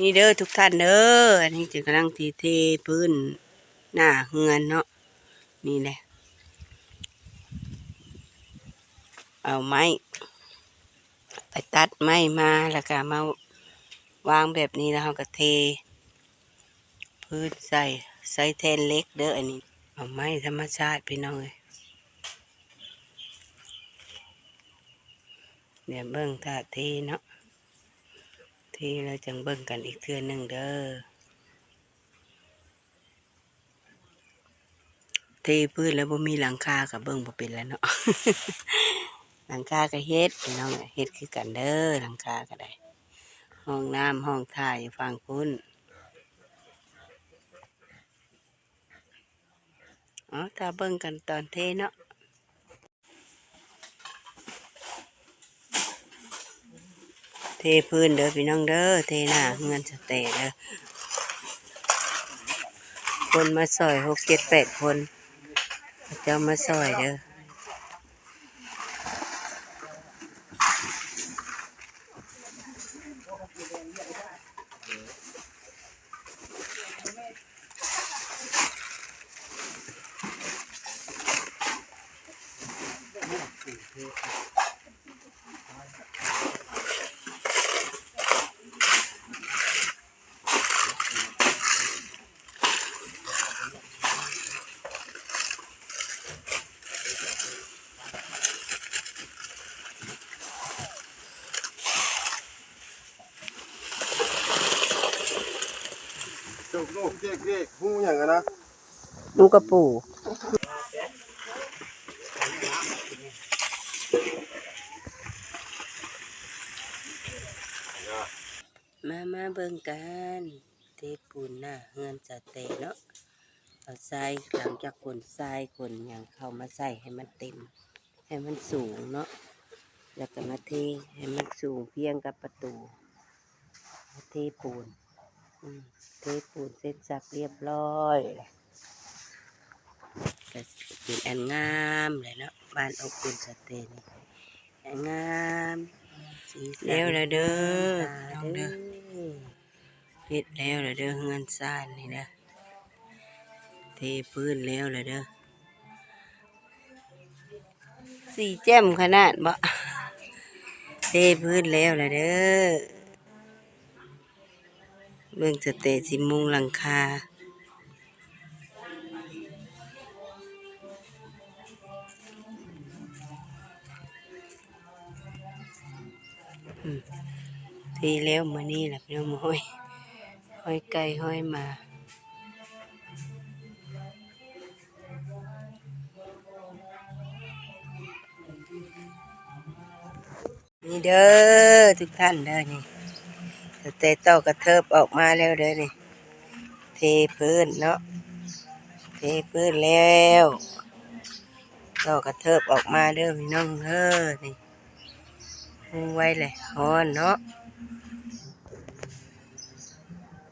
นี่เด้อทุกท่านเด้ออันนี้จะกำลังทีเทพื้นหน้าเฮือนเนาะนี่แหละเอาไม้ ไปตัดไม้มาแล้วก็มาวางแบบนี้แล้วเราก็เท พื้นใส่ใส่แทนเล็กเด้ออันนี้ เอาไม้ธรรมชาติพี่น้องเลยเดี๋ยวเบิ่งท่าเทเนาะ เทแล้วจังเบิ่งกันอีกเทื่อหนึ่งเด้อเทพื้นแล้วบ่มีหลังคากับเบิ่งบ่เป็นแล้วเนาะหลังคาก็เฮ็ดพี่น้องเอ้ยเฮ็ดคือกันเด้อหลังคาก็ได้ ห้องน้ำห้องท่าอยู่ฝั่งพุ่นอ๋อถ้าเบิ่งกันตอนเทเนาะ ทพื้นเด้อพี่น้องเด้อเทหน้าเงินสเตเด้อคนมาซอยหกเจ็ดแปดคนเจ้ามาซอยเด้อ ลูกลูกเจ๊กเจ๊กหูอย่างกันนะลูกกระปูมามาเบิ่งกันเทปูนหน้าเฮือนสเตย์เนาะเอาทรายหลังจากขนทรายขนอย่างเข้ามาใส่ให้มันเต็ม ให้มันสูงเนาะแล้วก็มาเทให้มันสูงเพียงกับประตูเทปูน เทปูนเสร็จสับเรียบร้อยเลยก็เป็นอันงามเลยเนาะบ้านอบอุ่นสเตย์นี่อันงามสีสันแล้วละเด้อน้องเด้อเฮ็ดแล้วละเด้อเงินซ่านนี่เด้อเทพื้นแล้วเลยเด้อสีแจ่มขนาดบ่เทพื้นแล้วเลยเด้อ เบิ่งสเตสิมุงหลังคาอืมเทแล้วมานี่แหละพี่น้องห้อย ห้อยไก่ห้อยมานี่เด้อทุกท่านเด้อนี่ เตโต้กระเทิบออกมาแล้วเด้อนี่เทพื้นเนาะเทพื้นแล้วต่อกระเทิบออกมาเด้อพี่น้องเด้อนี่มุงไว้เลยฮอนเนาะ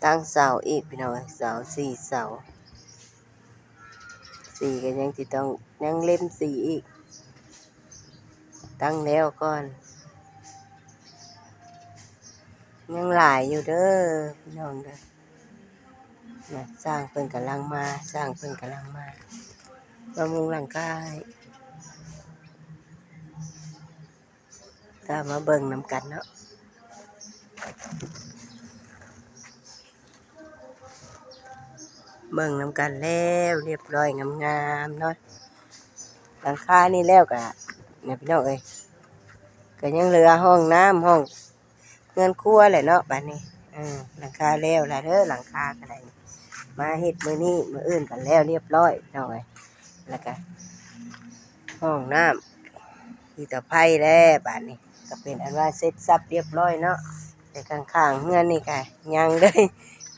ตั้งเสาอีกพี่น้องเสาสี่เสาสี่ก็ยังจะต้องยังเล่มสี่อีก ตั้งแล้วก่อน ยังหลายอยู่เด้อพี่น้องเด้อนะสร้างเพิ่นกำลังมา สร้างเพิ่นกำลังมาบำรุงร่างกายตามมาเบิ่งนำกันเนาะเบิ่งนำกันแล้วเรียบร้อยงามๆเนาะหลังคานี่แล้วกะเนี่ยพี่น้องเอ้ยก็ยังเหลือห้องน้ำห้อง เงินครัวแหละเนาะบ้านนี้หลังคาแล้วละเด้อหลังคาก็ได้มาเฮ็ดมือนี้มืออื่นกันแล้วเรียบร้อยเนาะไอ้แล้วก็ห้องน้ำมีตะไคร้แล้วบ้านนี้ ก็เป็นอันว่าเสร็จสับเรียบร้อยเนาะแต่ข้างๆเฮือนนี่ก็ยังเลย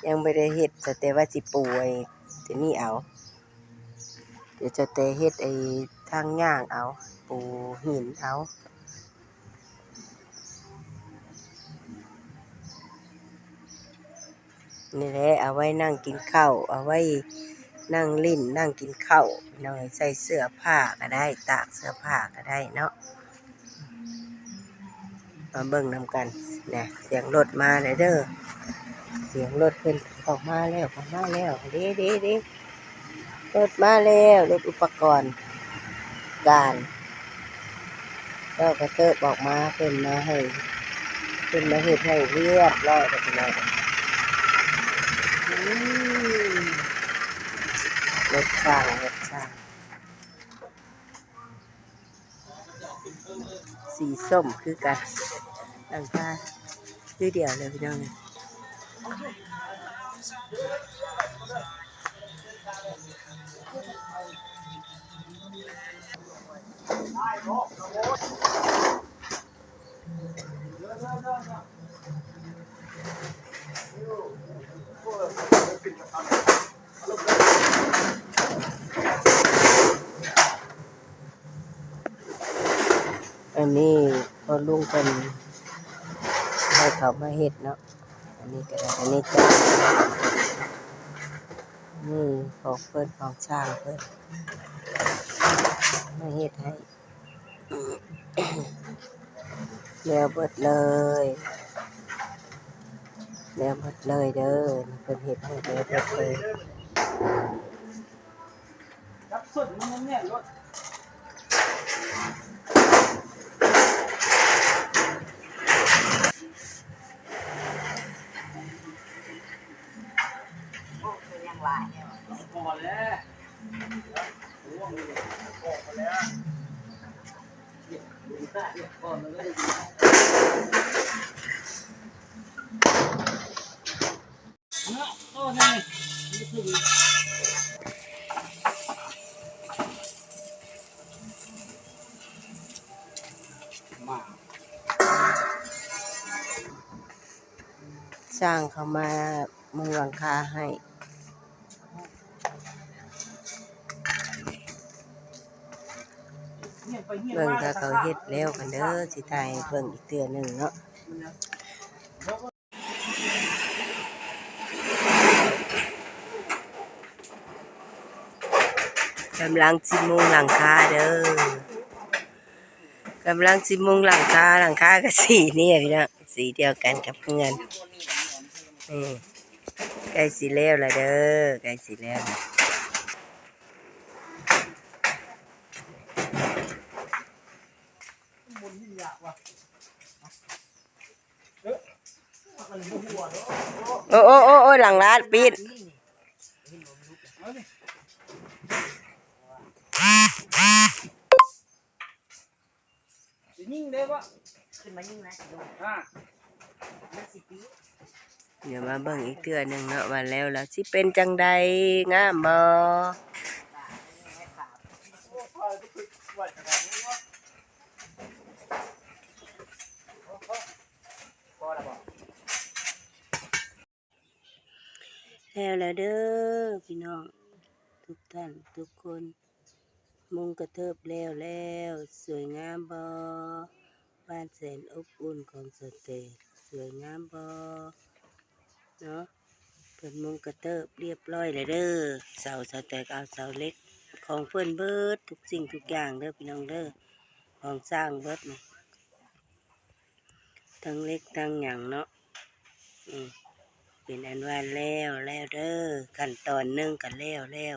ยังไม่ได้เฮ็ดแต่แต่ว่าสิปูไอ้ที่นี่เอาเดี๋ยวจะแต่เฮ็ดไอ้ทางย่างเอา ปูหินเอา นี่แหละเอาไว้นั่งกินข้าวเอาไว้นั่งลิ้นนั่งกินข้าวหน่อยใส่เสื้อผ้าก็ได้ ตากเสื้อผ้าก็ได้เนาะมาเบิ่งนำกันนะเสียงรถมาเลยเด้อสียงรถขึ้นออกมาแล้วออกมาแล้วเด้เด้เด้รถมาแล้วรถอุปกรณ์ การก็กระเติบออกมาเป็นมาให้เป็นมาเฮ็ดให้เรียบร้อยแล้วพี่น้องอืม รถช่างรถช่างสีส้มคือกันหลังคาคือเดียวเลยพี่น้องเนี่ย อันนี้พอลุงเป็นให้เขามาเฮ็ดเนาะ อันนี้ก็ได้อันนี้จ้างนี่ของเพิ่นของช่างเพิ่นมาเฮ็ดให้แล้วเบิดเลย แล้วเบิดเลยเด้อเพิ่นเฮ็ดให้แล้วเบิดเลยรับส่วนมันเนี่ยรถพอแล้วร่วงเลยพอแล้วเนี่ยดูหน้าเนี่ยก่อนมันก็ได้ดี สร้างเขามามุงหลังคาให้ เบิ่งถ้าเขาเฮ็ดแล้วกันเด้อสิถ่ายให้เบิ่งอีกเตือนหนึ่งเนาะกำลังสิมุงหลังคาเด้อกำลังสิมุงหลังคาหลังคาก็สีนี่พี่น้อง สีเดียวกันกับเพื่อนนี่ใกล้สิแล้วละเด้อใกล้สิแล้วละบนที่อยวโอ้โอ้โอ้หลังร้านปิดเอาดิจะยิงได้ปะ ขึ้นมายิ่งนะดูอ่ามันสิปีเดี๋ยวมาเบิ่งอีกเตือหนึ่งเนาะว่าแล้วแล้วสิเป็นจังใดงามบ่แล้วบ่แล้วแล้วเด้อพี่น้อง ทุกท่านทุกคน มุงกระเทิบแล้วแล้ว สวยงามบ่ บ้านแสนอบอุ่นของสเตย์สวยงามบ่เนาะเพิ่นมุงกระเทิบเรียบร้อยแล้วเด้อเสาสเตย์ก็เอาเสาเล็กของเพิ่อนเบิดทุกสิ่งทุกอย่างเด้อพี่น้องเด้อของสร้างเบิดนี่ทั้งเล็กทั้งหยังเนาะอืมเป็นอันว่าแล้วแล้วเด้อขั้นตอนหนึ่งกันแล้วแล้ว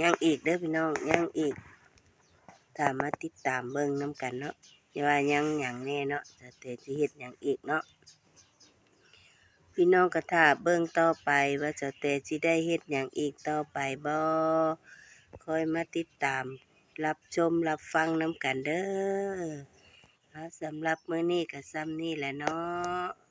ยังอีกเด้อพี่น้องยังอีกตามมาติดตามเบิ่งน้ำกันเนาะ อย่าว่ายังหยังแน่เนาะแต่แต่จะเฮ็ดหยังอีกเนาะพี่น้องก็ถ้าเบิ่งต่อไปว่าจะแต่สิได้เฮ็ดหยังอีกต่อไปบ่คอยมาติดตาม รับชมรับฟังน้ำกันเด้อสำหรับมื้อนี้ก็ซ้ำนี่แหละเนาะ